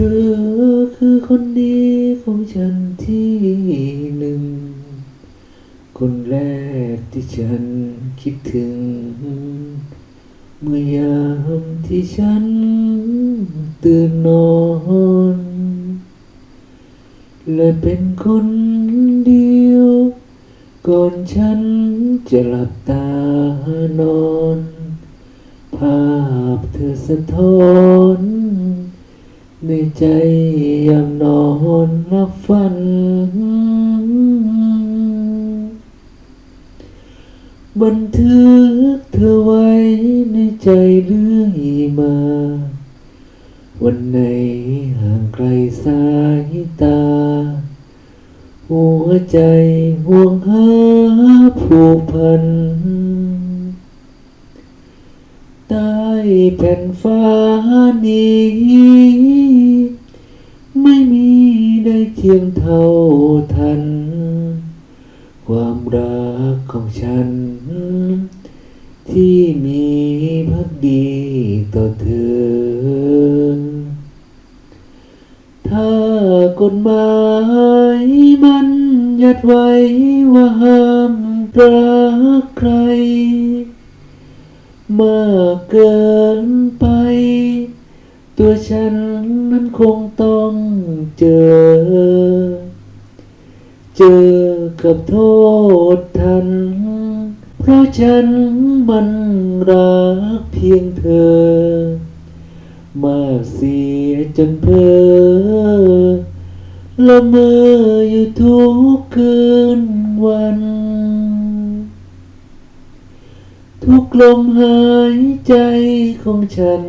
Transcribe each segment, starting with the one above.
อคือคนดีของฉันที่หนึ่ง คนแรกที่ฉันคิดถึง เมื่อยามที่ฉันตื่นนอน และเป็นคนเดียว ก่อนฉันจะหลับตานอน ภาพเธอสะท้อน ในใจยามนอนหลับฝัน บันทึกเธอไว้ในใจเรื่อยมา วันไหนห่างไกลสายตา หัวใจห่วงหาผูกพันใต้แผ่นฟ้านี้ ได้เทียมเท่าทัน ความรักของฉัน ที่มีพักดีต่อเธอ ถ้ากฎหมายมันยัดไว้ว่าห้ามรักใคร มากเกินไป ตัวฉันนั้นคงต้องเจอ เจอกับโทษทัน เพราะฉันมันรักเพียงเธอ มากเสียจนเพ้อละเมออยู่ทุกคืนวัน ทุกลมหายใจของฉัน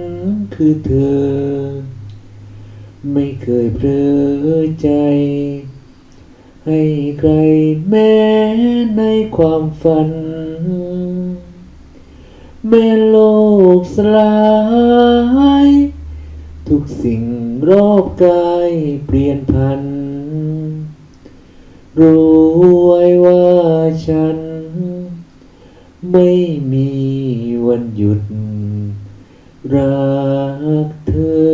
คือเธอ ไม่เคยเพลอใจ ให้ใครแม้ในความฝัน แม้โลกสลาย ทุกสิ่งรอบกายเปลี่ยนพันรู้ ไม่มีวันหยุดรักเธอ